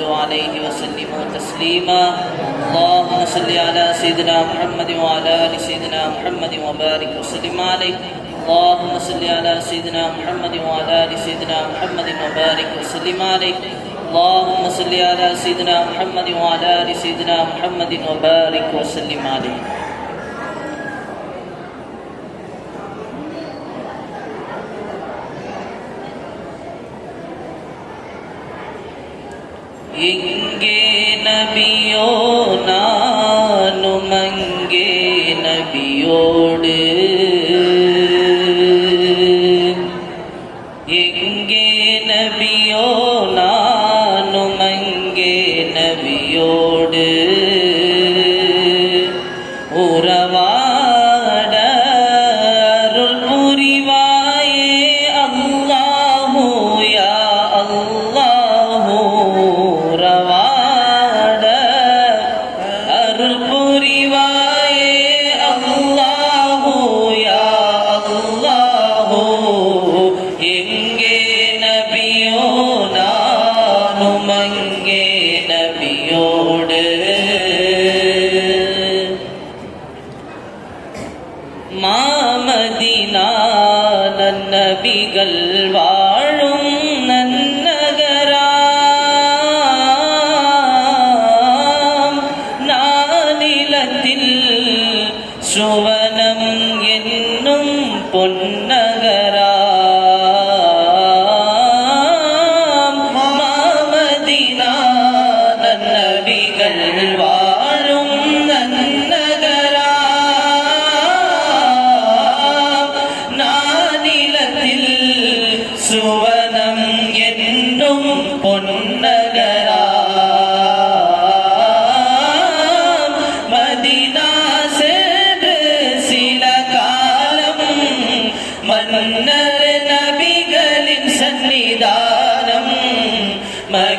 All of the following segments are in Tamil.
صلوا عليه وسلموا تسليما. اللهم صل على سيدنا محمد وعلى آل سيدنا محمد وبارك وسلم عليه. اللهم صل على سيدنا محمد وعلى آل سيدنا محمد وبارك وسلم عليه. اللهم صل على سيدنا محمد وعلى آل سيدنا محمد وبارك وسلم عليه. இங்கே நபியோ நானும் அங்கே நபியோடு. எங்கே நபிகள் வாழும் நன்னகராம். நானிலத்தில் சுவனம் என்னும் பொன்னகராம். மாமதினா நன்னபிகள்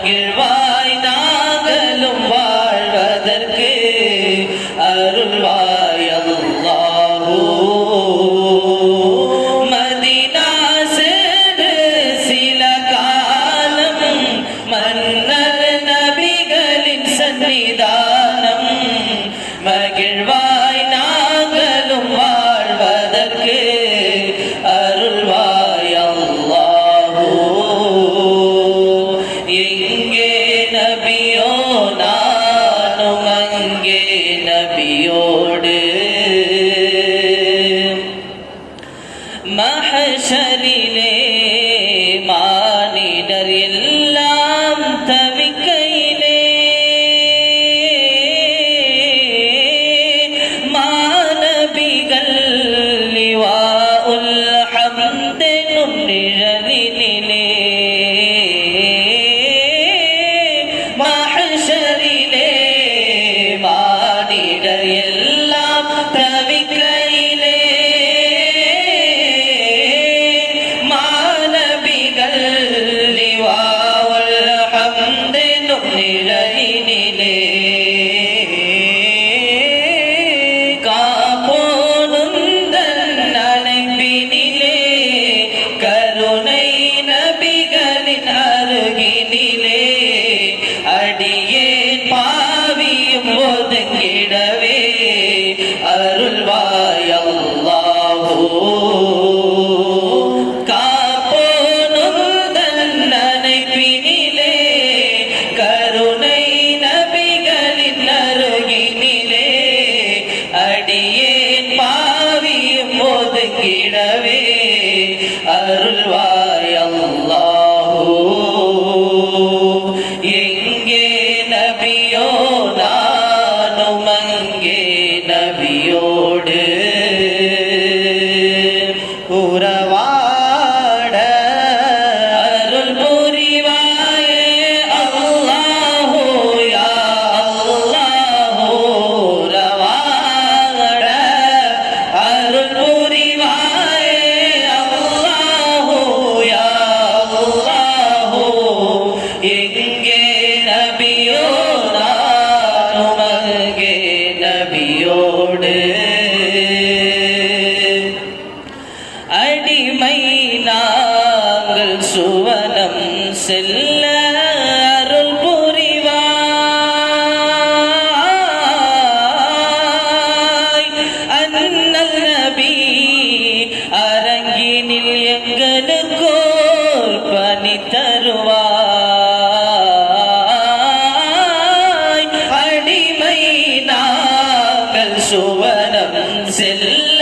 மகிழ்வாய் நாங்களும் வாழ்வதற்கு mahşeriyle manider illam tavikkeyle manabigal livaul hamdenun nijaliliyle mahşeriyle manider illam tavikkeyle பாவியும் அருள்வாய் அல்லாஹூ. அடியேன் பாவியும் ஒதுங்கிடவே அருள்வாய் அடிமை நாங்கள் சுவனம் செல்ல அருள் புரிவாய். அண்ணல் நபி அரங்கினில் எங்களுக்கோ பணி தருவாய். அடிமை நாங்கள் சுவனம் செல்ல